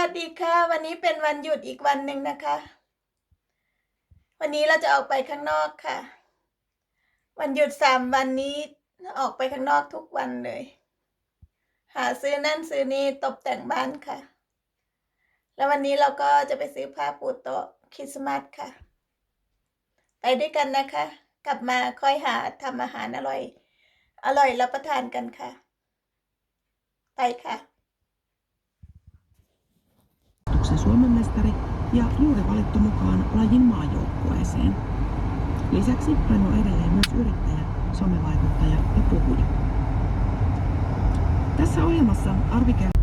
วัสดีค่ะ วันนี้เป็นวันหยุดอีกวันหนึ่งนะคะ วันนี้เราจะออกไปข้างนอกค่ะ วันหยุดสามวันนี้ออกไปข้างนอกทุกวันเลย หาซื้อนั่นซื้อนี่ตกแต่งบ้านค่ะ แล้ววันนี้เราก็จะไปซื้อผ้าปูโต๊ะคริสต์มาสค่ะ ไปด้วยกันนะคะ กลับมาค่อยหาทำอาหารอร่อย อร่อยรับประทานกันค่ะ ไปค่ะ Hän on edelleen myös yrittäjä, somevaikuttaja ja puhuja. Tässä ohjelmassa Arvi kertoo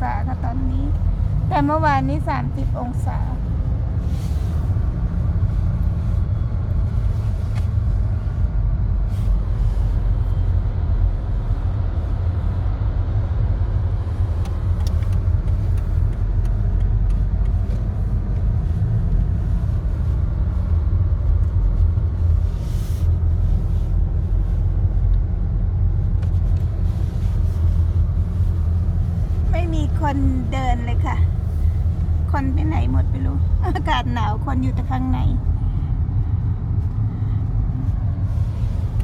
ศาค่ะตอนนี้ แต่เมื่อวานนี้ 30 องศา ไม่มีคนเดินเลยค่ะ คนไปไหนหมดไปรู้ อากาศหนาวคน อยู่แต่ข้างใน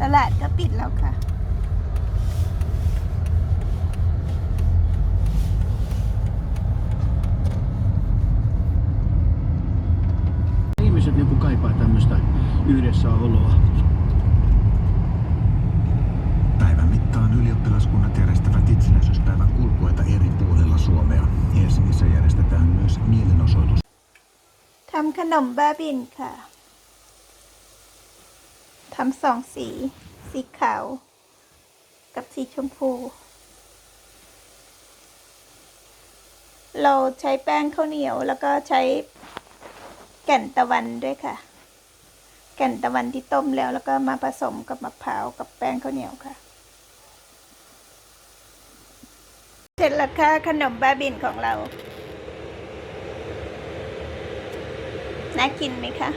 ตลาดก็ปิดแล้ว ขนมบ้าบินค่ะทำสองสี สีขาว กับสีชมพู เราใช้แป้งข้าวเหนียวแล้วก็ใช้แก่นตะวันด้วยค่ะ แก่นตะวันที่ต้มแล้วแล้วก็มาผสมกับมะพร้าวกับแป้งข้าวเหนียวค่ะ เสร็จแล้วค่ะขนมบ้าบินของเรา น่ากินไหมคะ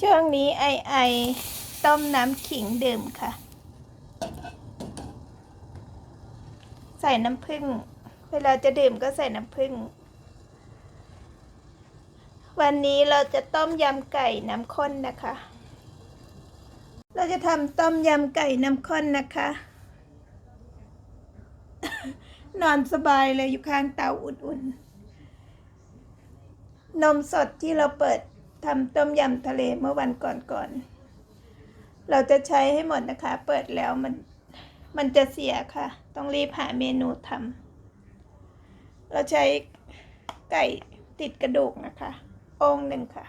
ช่วงนี้ไอไอต้มน้ำขิงดื่มค่ะ ใส่น้ำผึ้งเวลาจะดื่มก็ใส่น้ำผึ้งวันนี้เราจะต้มยำไก่น้ำข้นนะคะ เราจะทำต้มยำไก่น้ำข้นนะคะ นอนสบายเลยอยู่ข้างเตาอุ่นๆ นมสดที่เราเปิดทำต้มยำทะเลเมื่อวันก่อนๆ เราจะใช้ให้หมดนะคะ เปิดแล้วมันมันจะเสียค่ะ ต้องรีบหาเมนูทำเราใช้ไก่ติดกระดูกนะคะ องหนึ่งค่ะ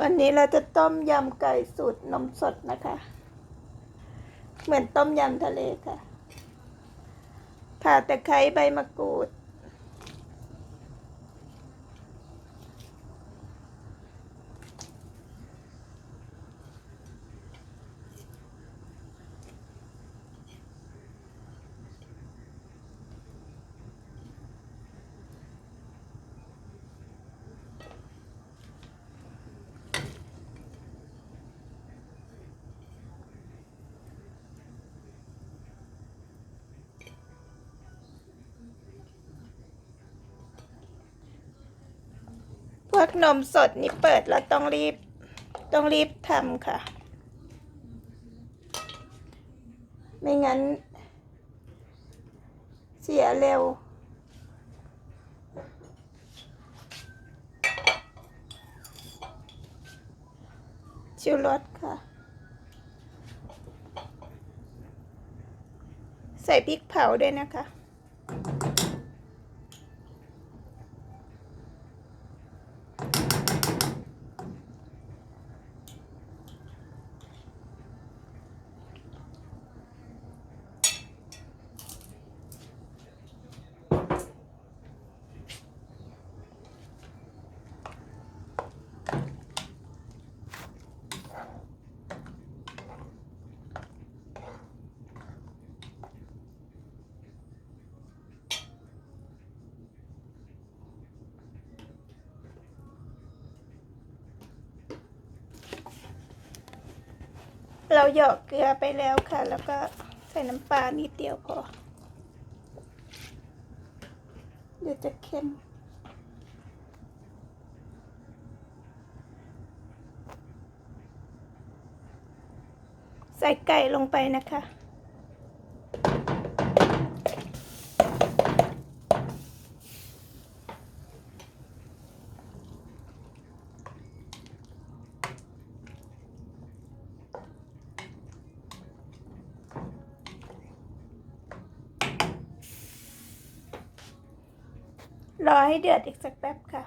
วันนี้เราจะต้มยำไก่สูตรนมสดนะคะ เหมือนต้มยำทะเลค่ะ ผ่าตะไคร้ใบมะกรูด นมสดนี่เปิดแล้วต้องรีบ ต้องรีบทำค่ะ ไม่งั้น เสียเร็ว ชิวรสค่ะ ใส่พริกเผาด้วยนะคะ เราหยาะเกลือไปแล้วค่ะ แล้วก็ใส่น้ำปลานิดเดียวพอเดี๋ยวจะเค็มใส่ไก่ลงไปนะคะ รอให้เดือดอีกสักแป๊บค่ะ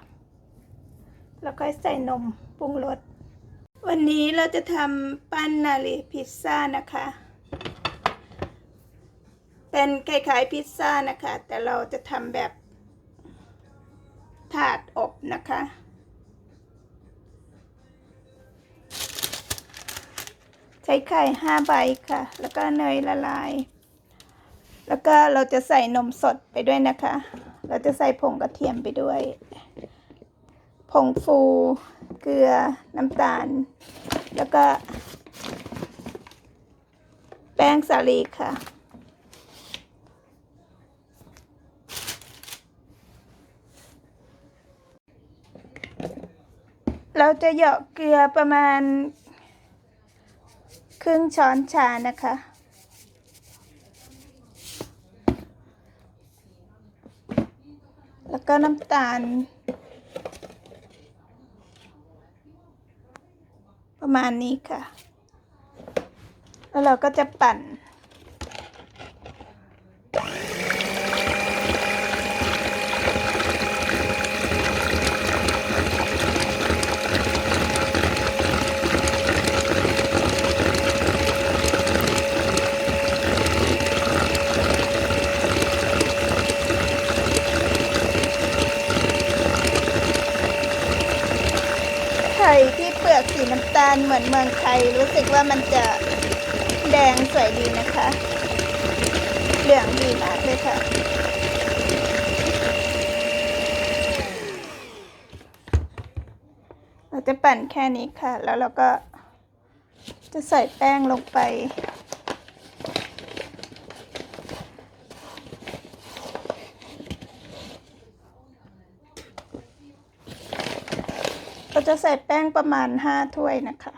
แล้วค่อยใส่นมปรุงรส วันนี้เราจะทำปั้นนาลีพิซซ่านะคะ เป็นคล้ายๆพิซซ่านะคะ แต่เราจะทำแบบถาดอบนะคะ ใช้ไข่ห้าใบค่ะ แล้วก็เนยละลาย แล้วก็เราจะใส่นมสดไปด้วยนะคะ เราจะใส่ผงกระเทียมไปด้วย ผงฟู เกลือ น้ำตาล แล้วก็ แป้งสาลีค่ะ เราจะเหยาะเกลือประมาณ ครึ่งช้อนชานะคะ แล้วก็ น้ำตาล ประมาณนี้ค่ะ แล้วเราก็จะปั่น ไข่ที่เปลือกสีน้ำตาลเหมือนเมืองไทย รู้สึกว่ามันจะแดงสวยดีนะคะ เหลืองดีมากเลยค่ะ เราจะปั่นแค่นี้ค่ะ แล้วเราก็จะใส่แป้งลงไป เรา จะใส่แป้งประมาณ 5 ถ้วยนะคะ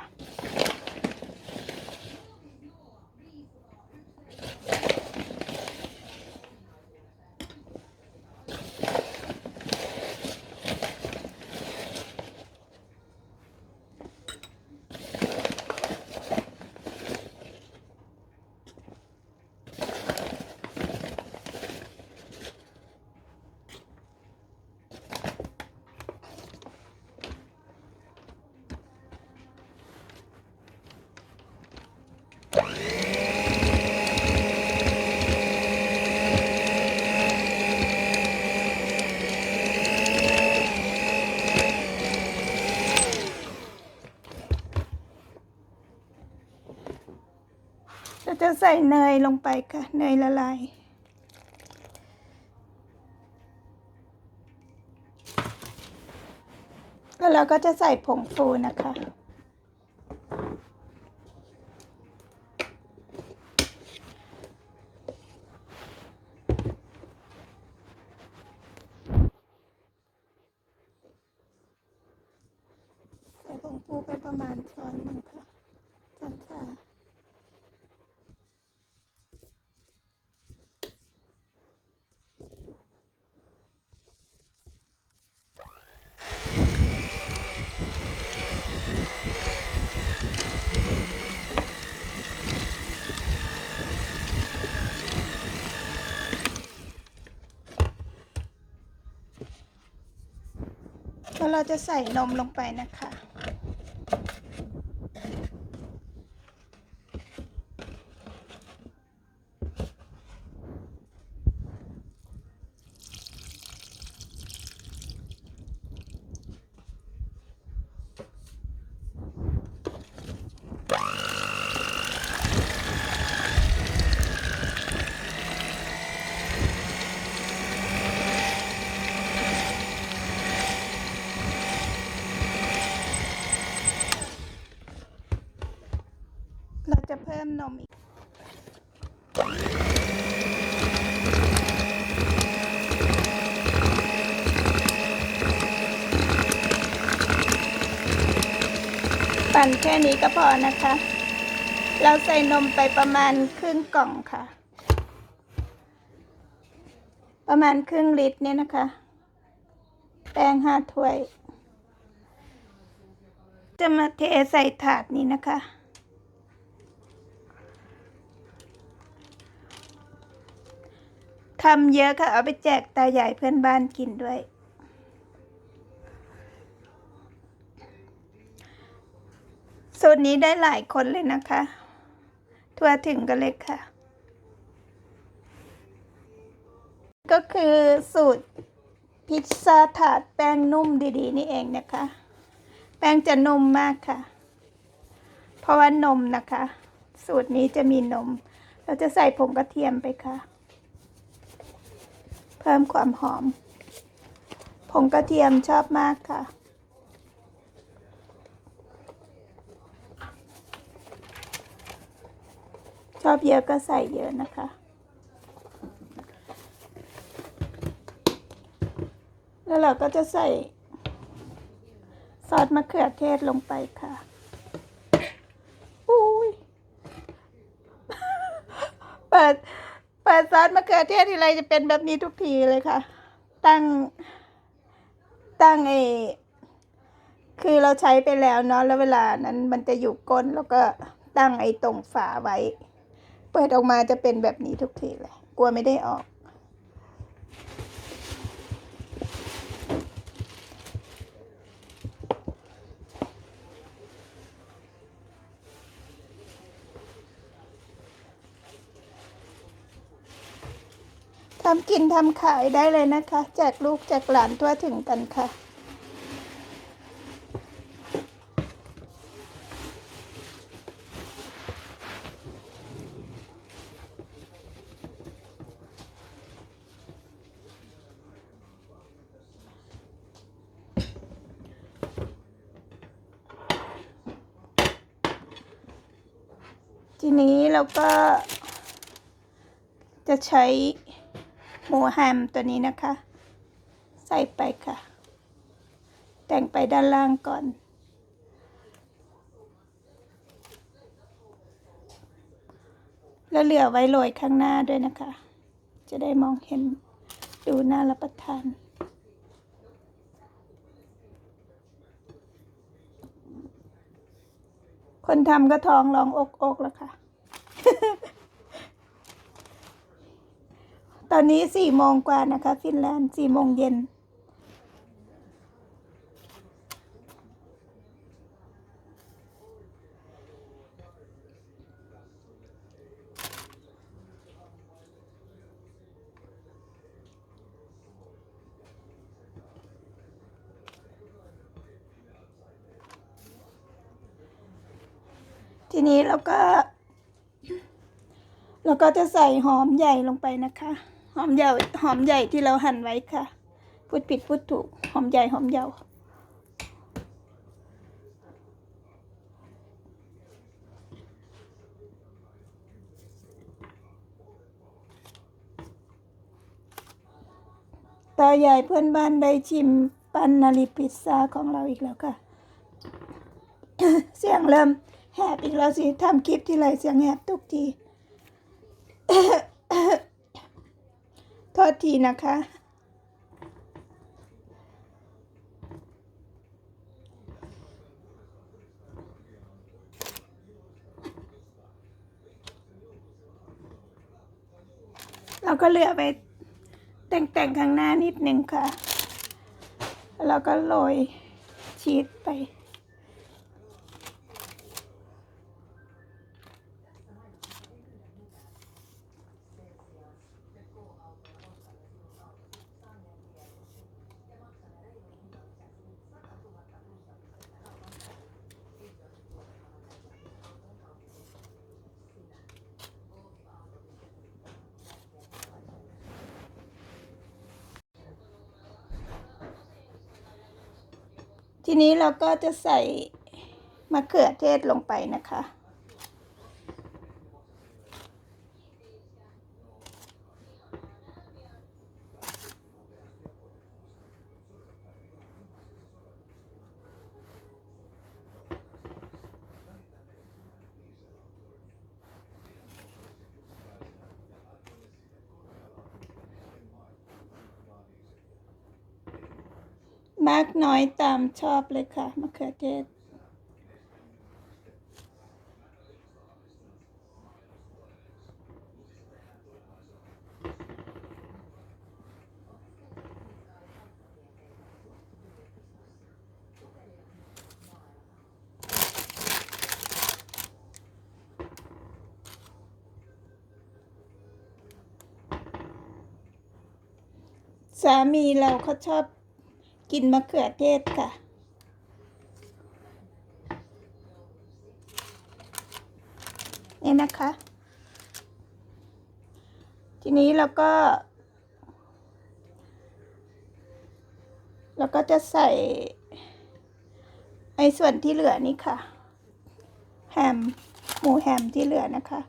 ใส่เนยลงไปค่ะ เนยละลาย แล้วเราก็จะใส่ผงฟูนะคะ ใส่ผงฟูไปประมาณช้อนหนึงค่ะช้อนชา แล้ว เราจะใส่นมลงไปนะคะ ปั่นแค่นี้ก็พอนะคะ เราใส่นมไปประมาณครึ่งกล่องค่ะ ประมาณครึ่งลิตรเนี่ยนะคะ แป้งห้าถ้วย จะมาเทใส่ถาดนี้นะคะทำเยอะค่ะ เอาไปแจกตาใหญ่เพื่อนบ้านกินด้วย สูตรนี้ได้หลายคนเลยนะคะ ทั่วถึงกันเลยค่ะ ก็คือสูตรพิซซ่าถาดแป้งนุ่มดีๆ นี่เองนะคะ แป้งจะนุ่มมากค่ะ เพราะว่านมนะคะ สูตรนี้จะมีนม เราจะใส่ผงกระเทียมไปค่ะ เพิ่มความหอมผงกระเทียมชอบมากค่ะ อบเยอะก็ใส่เยอะนะคะ แล้วเราก็จะใส่ ซอสมะเขือเทศลงไปค่ะอุ้ยเปิดเปิดซอสมะเขือเทศทีไรจะเป็นแบบนี้ทุกทีเลยค่ะ ตั้ง ตั้งไอคือเราใช้ไปแล้วเนาะแล้วเวลานั้นมันจะอยู่ก้นแล้วก็ตั้งไอ้ตรงฝาไว้ เปิดออกมาจะเป็นแบบนี้ทุกทีเลย กลัวไม่ได้ออก ทำกินทำขายได้เลยนะคะ แจกลูกแจกหลานทั่วถึงกันค่ะ ทีนี้ เราก็จะใช้หมูแฮมตัวนี้นะคะ ใส่ไปค่ะ แต่งไปด้านล่างก่อน แล้วเหลือไว้โรยข้างหน้าด้วยนะคะ จะได้มองเห็นดูน่ารับประทานคนทำก็ท้องร้องอกอกแล้วค่ะ ตอนนี้สี่โมงกว่านะคะ ฟินแลนด์สี่โมงเย็น ทีนี้เราก็ เราก็จะใส่หอมใหญ่ลงไปนะคะ หอมใหญ่หอมใหญ่ที่เราหั่นไว้ค่ะ พูดผิดพูดถูก หอมใหญ่หอมยาวตายายเพื่อนบ้านได้ชิมปันนาริพิซซ่าของเราอีกแล้วค่ะ เสียงเริ่มแหบอีกแล้วสิทำคลิปที่ไรเสียงแหบทุกที โทษทีนะคะ เราก็เหลือไปแต่งๆข้างหน้านิดนึงค่ะ แล้วก็โรยชีสไป นี้เราก็จะใส่มะเขือเทศลงไปนะคะ มากน้อยตามชอบเลยค่ะมะเขือเทศสามีเราเขาชอบ กินมะเขือเทศค่ะ นี่นะคะ ทีนี้เราก็ เราก็จะใส่ไอ้ส่วนที่เหลือนี่ค่ะ แฮม หมูแฮมที่เหลือนะคะ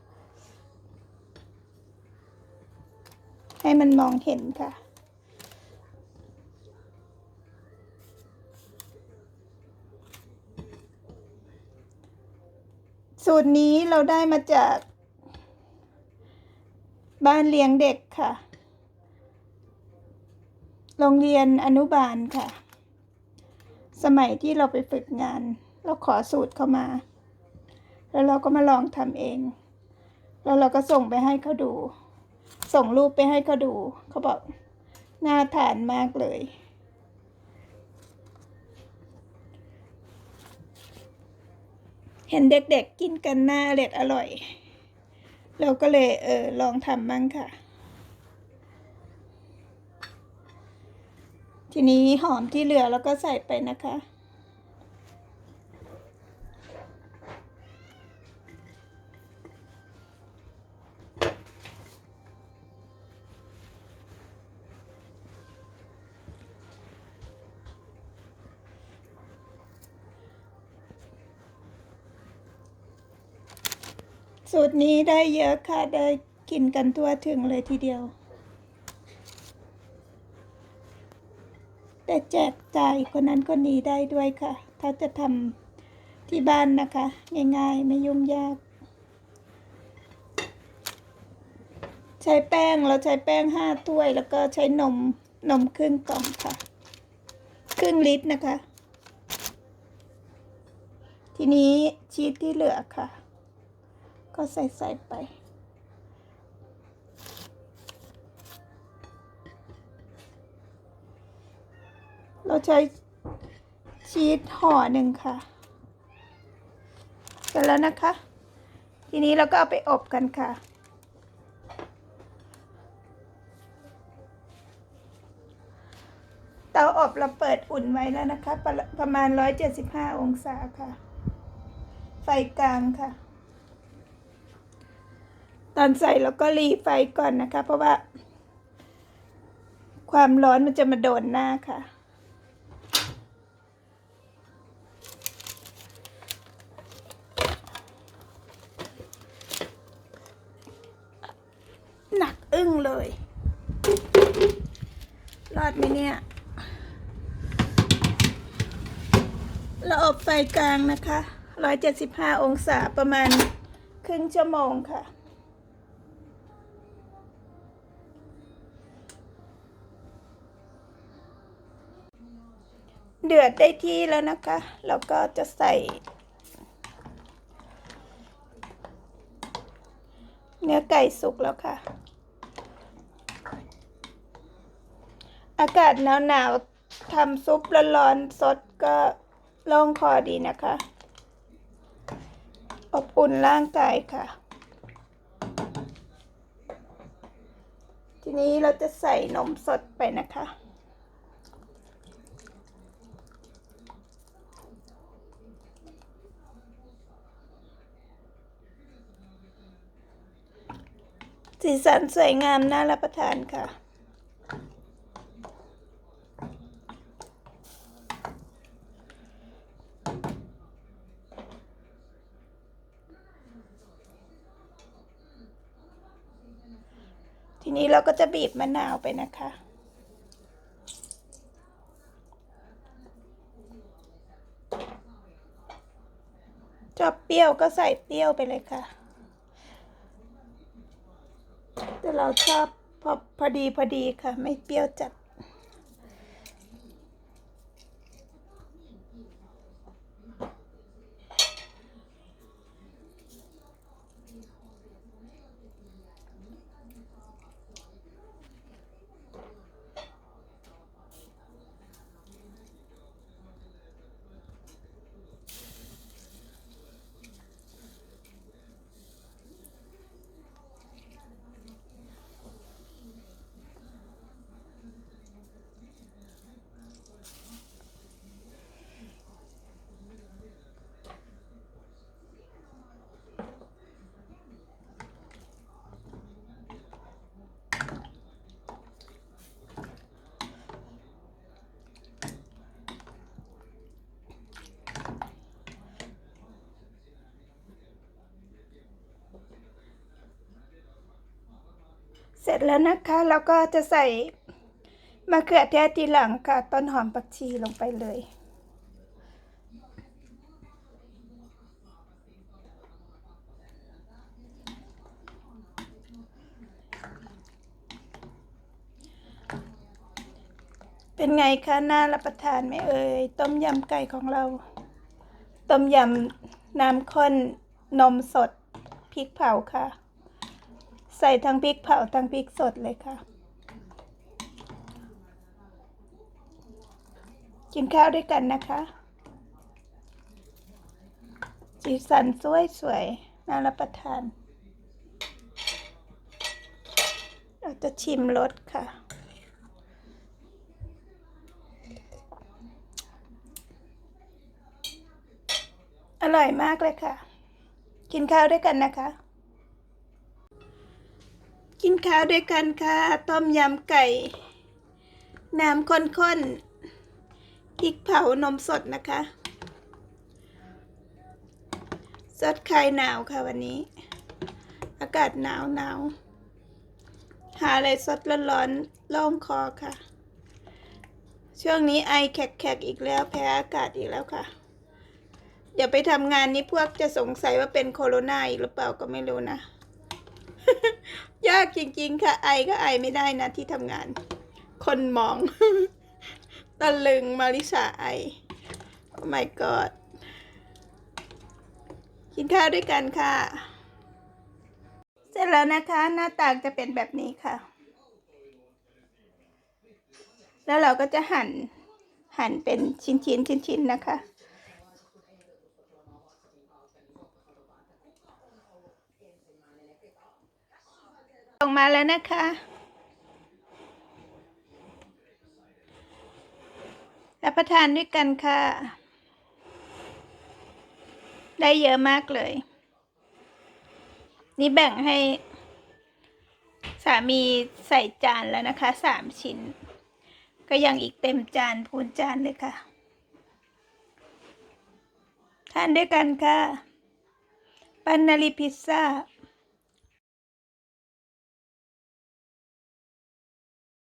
ให้มันมองเห็นค่ะ สูตรนี้เราได้มาจาก บ้านเลี้ยงเด็กค่ะ โรงเรียนอนุบาลค่ะ สมัยที่เราไปฝึกงาน เราขอสูตรเข้ามา แล้วเราก็มาลองทำเอง แล้วเราก็ส่งไปให้เขาดู ส่งรูปไปให้เขาดู เขาบอกน่าทานมากเลย เห็นเด็กๆกินกันหน้าเล็ดอร่อย เราก็เลยเออลองทำบ้างค่ะ ทีนี้หอมที่เหลือเราก็ใส่ไปนะคะ สูตรนี้ได้เยอะค่ะ ได้กินกันทั่วถึงเลยทีเดียว แต่แจกจ่ายคนนั้นคนนี้ได้ด้วยค่ะ ถ้าจะทำที่บ้านนะคะ ง่ายๆ ไม่ยุ่งยาก ใช้แป้งเราใช้แป้งห้าถ้วย แล้วก็ใช้นมนมครึ่งกล่องค่ะ ครึ่งลิตรนะคะ ทีนี้ชีสที่เหลือค่ะ ก็ใส่ใส่ไป เราใช้ชีสห่อหนึ่งค่ะ เสร็จแล้วนะคะ ทีนี้เราก็เอาไปอบกันค่ะเตาอบเราเปิดอุ่นไว้แล้วนะคะ ประประมาณ 175 องศาค่ะ ไฟกลางค่ะ ตอนใส่เราก็รีไฟก่อนนะคะ เพราะว่า ความร้อนมันจะมาโดนหน้าค่ะ หนักอึ้งเลย รอดไหมเนี่ย เราอบไฟกลางนะคะร้อยเจ็ดสิบห้าองศาประมาณครึ่งชั่วโมงค่ะ เดือดได้ที่แล้วนะคะ แล้วก็จะใส่ เนื้อไก่สุกแล้วค่ะ อากาศหนาวๆทำซุปร้อนๆสดก็ล่องคอดีนะคะ อบอุ่นร่างกายค่ะ ทีนี้เราจะใส่นมสดไปนะคะ สีสันสวยงามน่ารับประทานค่ะ ทีนี้เราก็จะบีบมะนาวไปนะคะชอบเปรี้ยวก็ใส่เปรี้ยวไปเลยค่ะ แต่ เราชอบพอพอดีพอดีค่ะ ไม่เปรี้ยวจัด เสร็จแล้วนะคะแล้วก็จะใส่มะเขือเทศทีหลังค่ะ ต้นหอมผักชีลงไปเลย เป็นไงคะน่ารับประทานไหมเอ่ย ต้มยำไก่ของเรา ต้มยำน้ำข้นนมสดพริกเผาค่ะ ใส่ทั้งพริกเผาทั้งพริกสดเลยค่ะ กินข้าวด้วยกันนะคะ สีสันสวยสวยๆน่ารับประทาน เราจะชิมรสค่ะอร่อยมากเลยค่ะ กินข้าวด้วยกันนะคะ กินข้าวด้วยกันค่ะ ต้มยำไก่ น้ำข้นๆพริกเผานมสดนะคะสดคลายหนาวค่ะวันนี้ อากาศหนาวหนาวหาอะไรสดร้อนๆล่องคอค่ะ ช่วงนี้ไอแขกๆอีกแล้วแพ้อากาศอีกแล้วค่ะ เดี๋ยวไปทำงานนี้พวกจะสงสัยว่าเป็นโคโรนาอีกหรือเปล่าก็ไม่รู้นะ ยากจริง ๆ ค่ะ ไอก็ไอไม่ได้นะที่ทำงาน คนมอง ตะลึงมาริสาไอ โอ้ my god กินข้าวด้วยกันค่ะ เสร็จแล้วนะคะ หน้าตาจะเป็นแบบนี้ค่ะ แล้วเราก็จะหั่นหั่นเป็นชิ้นๆชิ้นๆนะคะ ออกมาแล้วนะคะ รับประทานด้วยกันค่ะ ได้เยอะมากเลย นี่แบ่งให้สามีใส่จานแล้วนะคะสามชิ้น ก็ยังอีกเต็มจานพูนจานเลยค่ะ ทานด้วยกันค่ะ ปันนารีพิซซ่า